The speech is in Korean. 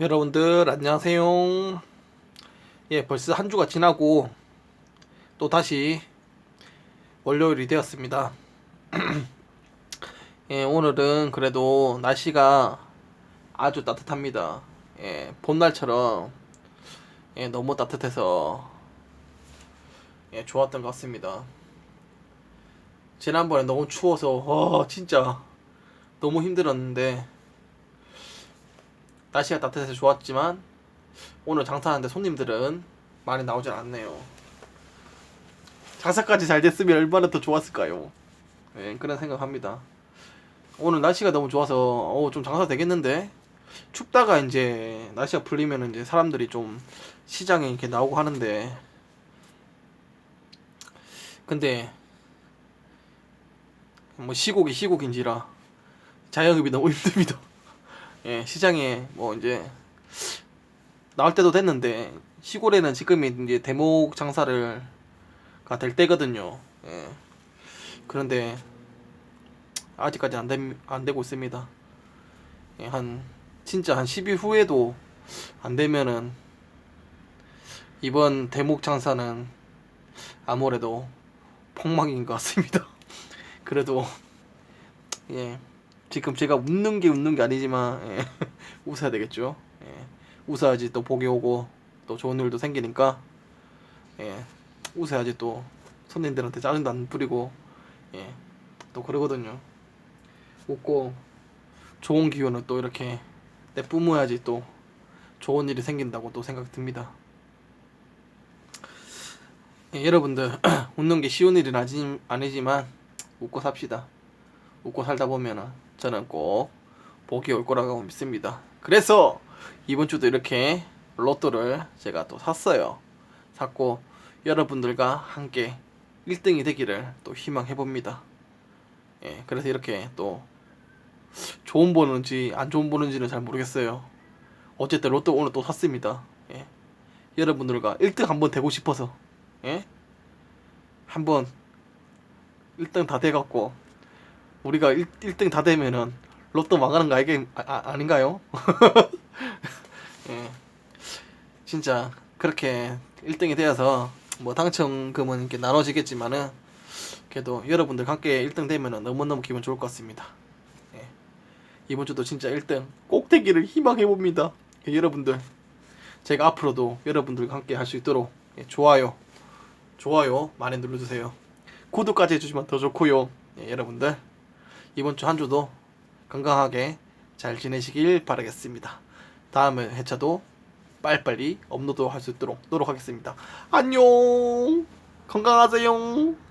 여러분들 안녕하세요. 예, 벌써 한 주가 지나고 또 다시 월요일이 되었습니다. 예, 오늘은 그래도 날씨가 아주 따뜻합니다. 예, 봄날처럼 예, 너무 따뜻해서 예, 좋았던 것 같습니다. 지난번에 너무 추워서 와 진짜 너무 힘들었는데 날씨가 따뜻해서 좋았지만 오늘 장사하는데 손님들은 많이 나오질 않네요. 장사까지 잘 됐으면 얼마나 더 좋았을까요? 네, 그런 생각합니다. 오늘 날씨가 너무 좋아서 어, 좀 장사 되겠는데 춥다가 이제 날씨가 풀리면 이제 사람들이 좀 시장에 이렇게 나오고 하는데 근데 뭐 시국이 시국인지라 자영업이 너무 힘듭니다. 예, 시장에 뭐 이제 나올 때도 됐는데 시골에는 지금이 이제 대목 장사를 가될 때거든요. 예. 그런데 아직까지 안, 됨, 안 되고 있습니다. 예, 한 진짜 한 10일 후에도 안 되면은 이번 대목 장사는 아무래도 폭망인 것 같습니다. 그래도 예. 지금 제가 웃는 게 웃는 게 아니지만 예, 웃어야 되겠죠. 예, 웃어야지 또 복이 오고 또 좋은 일도 생기니까 예, 웃어야지 또 손님들한테 짜증도 안 부리고 예, 또 그러거든요. 웃고 좋은 기운은 또 이렇게 내뿜어야지 또 좋은 일이 생긴다고 또 생각 듭니다. 예, 여러분들 웃는 게 쉬운 일은 아니, 아니지만 웃고 삽시다. 웃고 살다 보면은 저는 꼭 복이 올 거라고 믿습니다. 그래서 이번 주도 이렇게 로또를 제가 또 샀어요. 샀고 여러분들과 함께 1등이 되기를 또 희망해 봅니다. 예, 그래서 이렇게 또 좋은 보는지 안 좋은 보는지는 잘 모르겠어요. 어쨌든 로또 오늘 또 샀습니다. 예. 여러분들과 1등 한번 되고 싶어서 예? 한번 1등 다 돼갖고 우리가 1, 1등 다 되면은 로또 망하는 거 알게 아, 닌가요 예. 진짜 그렇게 1등이 되어서 뭐 당첨금은 이렇게 나눠지겠지만은 그래도 여러분들 함께 1등 되면은 너무너무 기분 좋을 것 같습니다. 예. 이번 주도 진짜 1등 꼭 되기를 희망해 봅니다. 예, 여러분들 제가 앞으로도 여러분들과 함께 할 수 있도록 예, 좋아요 좋아요 많이 눌러주세요. 구독까지 해주시면 더 좋고요. 예, 여러분들 이번 주 한 주도 건강하게 잘 지내시길 바라겠습니다. 다음 회차도 빨리빨리 업로드 할 수 있도록 노력하겠습니다. 안녕! 건강하세요!